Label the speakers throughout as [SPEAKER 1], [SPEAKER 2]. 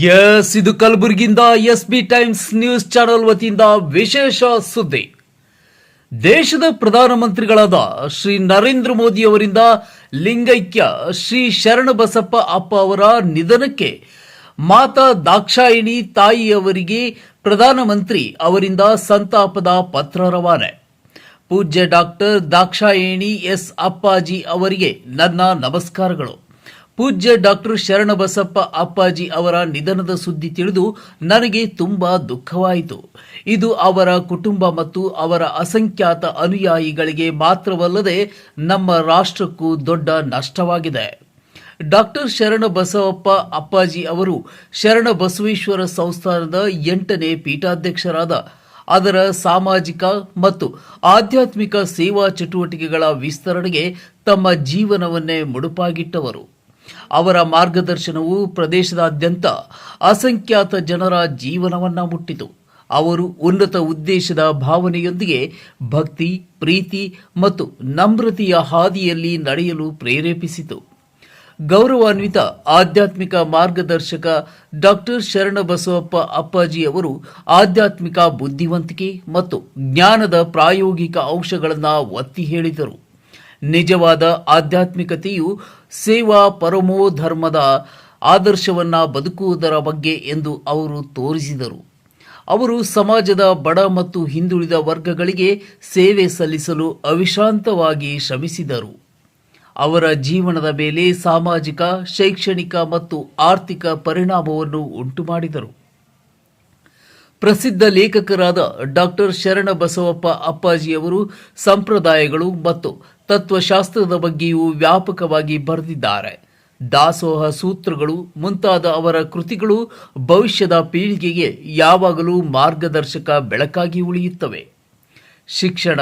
[SPEAKER 1] S ಇದು ಕಲಬುರಗಿಯಿಂದ S B Times news channel ವತಿಯಿಂದ ವಿಶೇಷ ಸುದ್ದಿ. ದೇಶದ ಪ್ರಧಾನಮಂತ್ರಿಗಳಾದ ಶ್ರೀ ನರೇಂದ್ರ ಮೋದಿ ಅವರಿಂದ ಲಿಂಗೈಕ್ಯ ಶ್ರೀ ಶರಣಬಸಪ್ಪ ಅಪ್ಪ ಅವರ ನಿಧನಕ್ಕೆ ಮಾತಾ ದಾಕ್ಷಾಯಿಣಿ ತಾಯಿಯವರಿಗೆ ಪ್ರಧಾನಮಂತ್ರಿ ಅವರಿಂದ ಸಂತಾಪದ ಪತ್ರ ರವಾನೆ. ಪೂಜ್ಯ ಡಾಕ್ಟರ್ ದಾಕ್ಷಾಯಿಣಿ ಎಸ್ ಅಪ್ಪಾಜಿ ಅವರಿಗೆ ನನ್ನ ನಮಸ್ಕಾರಗಳು. ಪೂಜ್ಯ ಡಾಕ್ಟರ್ ಶರಣಬಸಪ್ಪ ಅಪ್ಪಾಜಿ ಅವರ ನಿಧನದ ಸುದ್ದಿ ತಿಳಿದು ನನಗೆ ತುಂಬಾ ದುಃಖವಾಯಿತು. ಇದು ಅವರ ಕುಟುಂಬ ಮತ್ತು ಅವರ ಅಸಂಖ್ಯಾತ ಅನುಯಾಯಿಗಳಿಗೆ ಮಾತ್ರವಲ್ಲದೆ ನಮ್ಮ ರಾಷ್ಟ್ರಕ್ಕೂ ದೊಡ್ಡ ನಷ್ಟವಾಗಿದೆ. ಡಾಕ್ಟರ್ ಶರಣ ಬಸವಪ್ಪ ಅಪ್ಪಾಜಿ ಅವರು ಶರಣ ಬಸವೇಶ್ವರ ಸಂಸ್ಥಾನದ ಎಂಟನೇ ಪೀಠಾಧ್ಯಕ್ಷರಾದ ಅದರ ಸಾಮಾಜಿಕ ಮತ್ತು ಆಧ್ಯಾತ್ಮಿಕ ಸೇವಾ ಚಟುವಟಿಕೆಗಳ ವಿಸ್ತರಣೆಗೆ ತಮ್ಮ ಜೀವನವನ್ನೇ ಮುಡುಪಾಗಿಟ್ಟವರು. ಅವರ ಮಾರ್ಗದರ್ಶನವು ಪ್ರದೇಶದಾದ್ಯಂತ ಅಸಂಖ್ಯಾತ ಜನರ ಜೀವನವನ್ನ ಮುಟ್ಟಿತು. ಅವರು ಉನ್ನತ ಉದ್ದೇಶದ ಭಾವನೆಯೊಂದಿಗೆ ಭಕ್ತಿ, ಪ್ರೀತಿ ಮತ್ತು ನಮ್ರತೆಯ ಹಾದಿಯಲ್ಲಿ ನಡೆಯಲು ಪ್ರೇರೇಪಿಸಿತು. ಗೌರವಾನ್ವಿತ ಆಧ್ಯಾತ್ಮಿಕ ಮಾರ್ಗದರ್ಶಕ ಡಾಕ್ಟರ್ ಶರಣಬಸವಪ್ಪ ಅಪ್ಪಾಜಿ ಅವರು ಆಧ್ಯಾತ್ಮಿಕ ಬುದ್ಧಿವಂತಿಕೆ ಮತ್ತು ಜ್ಞಾನದ ಪ್ರಾಯೋಗಿಕ ಅಂಶಗಳನ್ನು ಒತ್ತಿ ಹೇಳಿದರು. ನಿಜವಾದ ಆಧ್ಯಾತ್ಮಿಕತೆಯು ಸೇವಾ ಪರಮೋ ಧರ್ಮದ ಆದರ್ಶವನ್ನು ಬದುಕುವುದರ ಬಗ್ಗೆ ಎಂದು ಅವರು ತೋರಿಸಿದರು. ಅವರು ಸಮಾಜದ ಬಡ ಮತ್ತು ಹಿಂದುಳಿದ ವರ್ಗಗಳಿಗೆ ಸೇವೆ ಸಲ್ಲಿಸಲು ಅವಿಶ್ರಾಂತವಾಗಿ ಶ್ರಮಿಸಿದರು. ಅವರ ಜೀವನದ ಮೇಲೆ ಸಾಮಾಜಿಕ, ಶೈಕ್ಷಣಿಕ ಮತ್ತು ಆರ್ಥಿಕ ಪರಿಣಾಮವನ್ನು ಉಂಟುಮಾಡಿದರು. ಪ್ರಸಿದ್ಧ ಲೇಖಕರಾದ ಡಾಕ್ಟರ್ ಶರಣ ಬಸವಪ್ಪ ಅಪ್ಪಾಜಿಯವರು, ಸಂಪ್ರದಾಯಗಳು ಮತ್ತು ತತ್ವಶಾಸ್ತ್ರದ ಬಗ್ಗೆಯೂ ವ್ಯಾಪಕವಾಗಿ ಬರೆದಿದ್ದಾರೆ. ದಾಸೋಹ ಸೂತ್ರಗಳು, ಮುಂತಾದ ಅವರ ಕೃತಿಗಳು ಭವಿಷ್ಯದ ಪೀಳಿಗೆಗೆ ಯಾವಾಗಲೂ ಮಾರ್ಗದರ್ಶಕ ಬೆಳಕಾಗಿ ಉಳಿಯುತ್ತವೆ. ಶಿಕ್ಷಣ,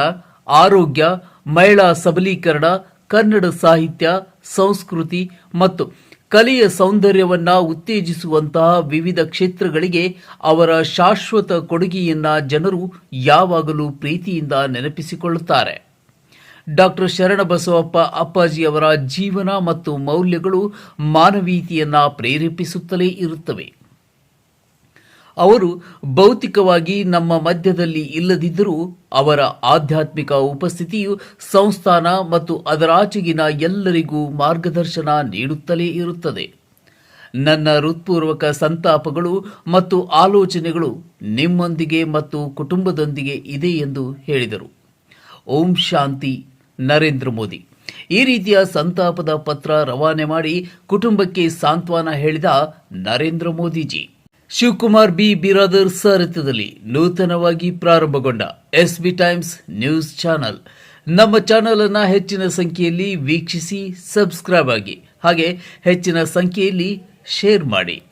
[SPEAKER 1] ಆರೋಗ್ಯ, ಮಹಿಳಾ ಸಬಲೀಕರಣ, ಕನ್ನಡ ಸಾಹಿತ್ಯ, ಸಂಸ್ಕೃತಿ ಮತ್ತು ಕಲೆಯ ಸೌಂದರ್ಯವನ್ನು ಉತ್ತೇಜಿಸುವಂತಹ ವಿವಿಧ ಕ್ಷೇತ್ರಗಳಿಗೆ ಅವರ ಶಾಶ್ವತ ಕೊಡುಗೆಯನ್ನ ಜನರು ಯಾವಾಗಲೂ ಪ್ರೀತಿಯಿಂದ ನೆನಪಿಸಿಕೊಳ್ಳುತ್ತಾರೆ. ಡಾಕ್ಟರ್ ಶರಣಬಸವಪ್ಪ ಅಪ್ಪಾಜಿ ಅವರ ಜೀವನ ಮತ್ತು ಮೌಲ್ಯಗಳು ಮಾನವೀಯತೆಯನ್ನ ಪ್ರೇರೇಪಿಸುತ್ತಲೇ ಇರುತ್ತವೆ. ಅವರು ಭೌತಿಕವಾಗಿ ನಮ್ಮ ಮಧ್ಯದಲ್ಲಿ ಇಲ್ಲದಿದ್ದರೂ ಅವರ ಆಧ್ಯಾತ್ಮಿಕ ಉಪಸ್ಥಿತಿಯು ಸಂಸ್ಥಾನ ಮತ್ತು ಅದರಾಚೆಗಿನ ಎಲ್ಲರಿಗೂ ಮಾರ್ಗದರ್ಶನ ನೀಡುತ್ತಲೇ ಇರುತ್ತದೆ. ನನ್ನ ಹೃತ್ಪೂರ್ವಕ ಸಂತಾಪಗಳು ಮತ್ತು ಆಲೋಚನೆಗಳು ನಿಮ್ಮೊಂದಿಗೆ ಮತ್ತು ಕುಟುಂಬದೊಂದಿಗೆ ಇದೆ ಎಂದು ಹೇಳಿದರು. ಓಂ ಶಾಂತಿ. ನರೇಂದ್ರ ಮೋದಿ. ಈ ರೀತಿಯ ಸಂತಾಪದ ಪತ್ರ ರವಾನೆ ಮಾಡಿ ಕುಟುಂಬಕ್ಕೆ ಸಾಂತ್ವನ ಹೇಳಿದ ನರೇಂದ್ರ ಮೋದಿಜಿ. ಶಿವಕುಮಾರ್ ಬಿ. ಬಿರಾದರ್ ಸಾರಥ್ಯದಲ್ಲಿ ನೂತನವಾಗಿ ಪ್ರಾರಂಭಗೊಂಡ S B Times news channel. ನಮ್ಮ ಚಾನಲ್ ಅನ್ನು ಹೆಚ್ಚಿನ ಸಂಖ್ಯೆಯಲ್ಲಿ ವೀಕ್ಷಿಸಿ, ಸಬ್ಸ್ಕ್ರೈಬ್ ಆಗಿ. ಹಾಗೆ ಹೆಚ್ಚಿನ ಸಂಖ್ಯೆಯಲ್ಲಿ ಶೇರ್ ಮಾಡಿ.